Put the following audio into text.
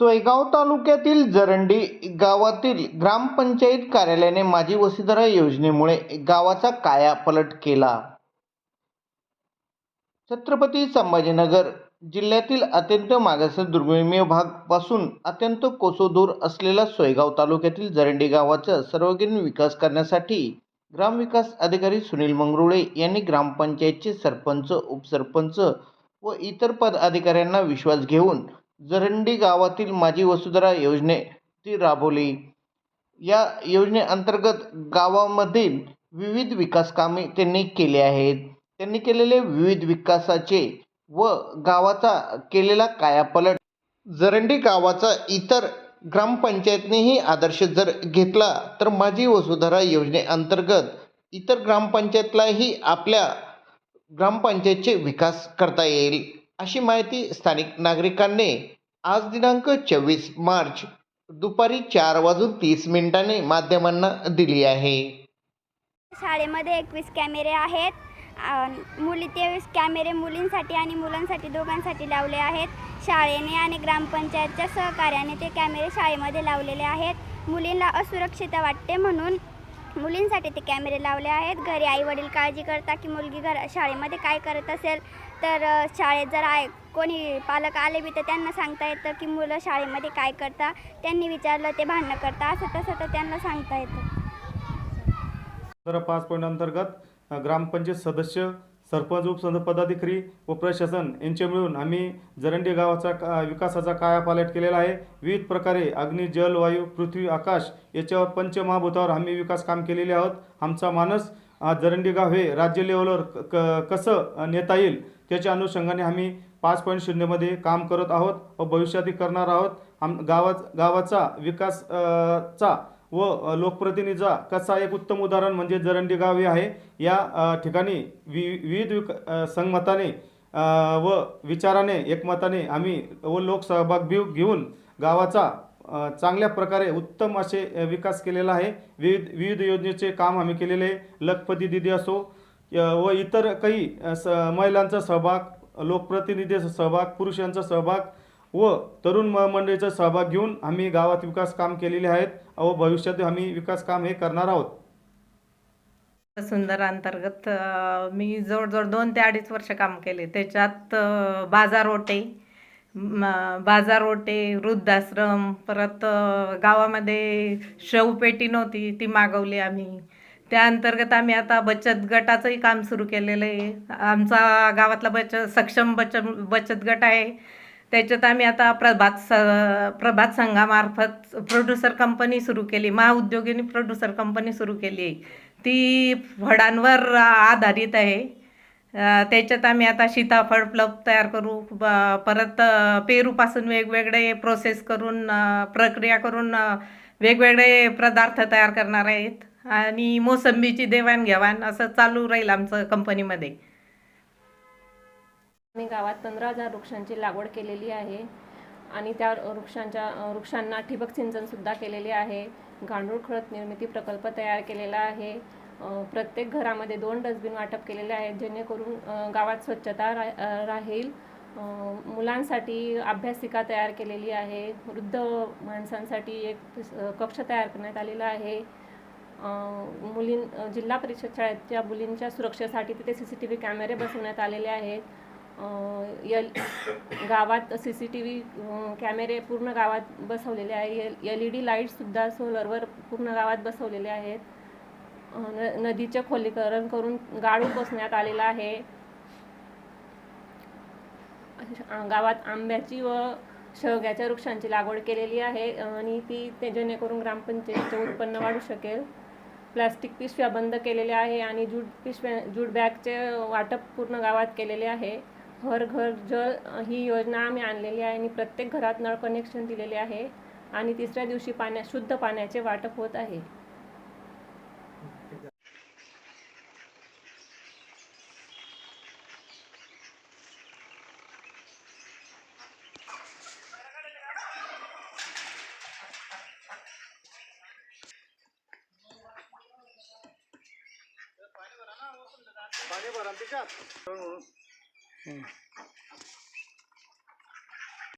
सोयगाव तालुक्यातील जरंडी गावातील ग्रामपंचायत कार्यालयाने माझी वसुंधरा योजनेमुळे गावाचा कायापलट केला. छत्रपती संभाजीनगर जिल्ह्यातील अत्यंत मागास दुर्गमी भागापासून अत्यंत कोसोदूर असलेला सोयगाव तालुक्यातील जरंडी गावाचा सर्वांगीण विकास करण्यासाठी ग्रामविकास अधिकारी सुनील मंगरुळे यांनी ग्रामपंचायतचे सरपंच उपसरपंच व इतर पदाधिकाऱ्यांना विश्वास घेऊन जरंडी गावातील माझी वसुधरा योजने ती राबवली. या योजनेअंतर्गत गावामधील विविध विकास कामे त्यांनी केले आहेत. त्यांनी केलेले विविध विकासाचे व गावाचा केलेला कायापलट. जरंडी गावाचा इतर ग्रामपंचायतनेही आदर्श जर घेतला तर माझी वसुधारा योजनेअंतर्गत इतर ग्रामपंचायतलाही आपल्या ग्रामपंचायतचे विकास करता येईल. अशी माहिती स्थानिक नागरिकांनी आज दिनांक चोवीस मार्च दुपारी चार वाजून तीस मिनिटांनी माध्यमांना दिली आहे. शाळेमध्ये एकवीस कॅमेरे आहेत. मुली तेवीस कॅमेरे मुलींसाठी आणि मुलांसाठी दोघांसाठी लावले आहेत. शाळेने आणि ग्रामपंचायतच्या सहकार्याने ते कॅमेरे शाळेमध्ये लावलेले आहेत. मुलींना असुरक्षित वाटते म्हणून मुलींसाठी ते कॅमेरे लावले आहेत. घरी आई वडील काळजी करता की मुलगी घर शाळेमध्ये काय करत असेल? तर शाळेत जर आहे कोणी पालक आले बी तर त्यांना सांगता येतं की मुलं शाळेमध्ये काय करता? त्यांनी विचारलं ते भांडणं करता. असं तसं तर त्यांना सांगता येतं. पाच पॉईंट अंतर्गत ग्रामपंचायत सदस्य सरपंच उपसरपंच पदाधिकारी व प्रशासन यांचे मिळून आम्ही जरंडी गावाचा का विकासाचा कायापालट केलेला आहे. विविध प्रकारे अग्नी जल वायू पृथ्वी आकाश याच्यावर पंचमहाभूतावर आम्ही विकास काम केलेले आहोत. आमचा मानस जरंडी गाव हे राज्य लेवलवर क कसं नेता येईल त्याच्या अनुषंगाने आम्ही पाच पॉईंट शून्यमध्ये काम करत आहोत व भविष्यातही करणार आहोत. आम गावा गावाचा विकास चा व लोकप्रतिनिधीचा कसा एक उत्तम उदाहरण म्हणजे जरंडी गाव हे आहे या ठिकाणी वि विविध विक संगमताने व विचाराने एकमताने आम्ही व लोकसहभाग घेऊ घेऊन गावाचा चांगल्या प्रकारे उत्तम असे विकास केलेला आहे विविध विविध योजनेचे काम आम्ही केलेले आहे. लखपती दिदी असो व इतर काही स महिलांचा सहभाग लोकप्रतिनिधीचा सहभाग पुरुषांचा सहभाग व तरुण मंडळीचा सहभाग घेऊन आम्ही गावात विकास काम केलेले आहेत. व भविष्यात आम्ही विकास काम हे करणार आहोत. सुंदर अंतर्गत मी जवळजवळ दोन ते अडीच वर्ष काम केले. त्याच्यात अ, बाजार ओटे बाजार ओटे वृद्धाश्रम परत गावामध्ये शवपेटी नव्हती ती मागवली आम्ही. त्या अंतर्गत आम्ही आता बचत गटाचंही काम सुरू केलेलं आहे. आमचा गावातला बचत सक्षम बचत बचत गट आहे. त्याच्यात आम्ही आता प्रभात स प्रभात संघामार्फत प्रोड्युसर कंपनी सुरू केली. महाउद्योगिनी प्रोड्युसर कंपनी सुरू केली. आहे ती फळांवर आधारित आहे. त्याच्यात आम्ही आता सीताफळ प्लब तयार करू. परत पेरूपासून वेगवेगळे प्रोसेस करून प्रक्रिया करून वेगवेगळे पदार्थ तयार करणार आहेत. आणि मोसंबीची देवाणघेवाण असं चालू राहील आमचं कंपनीमध्ये त्यांनी गावात पंधरा हजार वृक्षांची लागवड केलेली आहे. आणि त्या वृक्षांच्या वृक्षांना ठिबक सिंचनसुद्धा केलेले आहे. गांडूळ खत निर्मिती प्रकल्प तयार केलेला आहे. प्रत्येक घरामध्ये दोन डस्टबिन वाटप केलेले आहेत जेणेकरून गावात स्वच्छता रा राहील. मुलांसाठी अभ्यासिका तयार केलेली आहे. वृद्ध माणसांसाठी एक कक्ष तयार करण्यात आलेला आहे. मुलीं जिल्हा परिषद शाळेच्या मुलींच्या सुरक्षेसाठी तिथे सी सी टी व्ही कॅमेरे बसवण्यात आलेले आहेत. यल गावात सी सी टी व्ही कॅमेरे पूर्ण गावात बसवलेले आहे. एल एल ई डी लाईटसुद्धा सोलरवर पूर्ण गावात बसवलेले आहेत. न नदीचे खोलीकरण करून गाळू बसण्यात आलेला आहे. गावात आंब्याची व शेवग्याच्या वृक्षांची लागवड केलेली आहे आणि ती ते जेणेकरून ग्रामपंचायतीचे उत्पन्न वाढू शकेल. प्लास्टिक पिशव्या बंद केलेल्या आहे आणि जूट पिशव्या जूट बॅगचे वाटप पूर्ण गावात केलेले आहे. घर घर जल ही योजना आम्ही आणलेली आहे आणि प्रत्येक घरात नळ कनेक्शन दिलेले आहे आणि तिसऱ्या दिवशी पाण्या शुद्ध पाण्याचे वाटप होत आहे. पाणी Mm.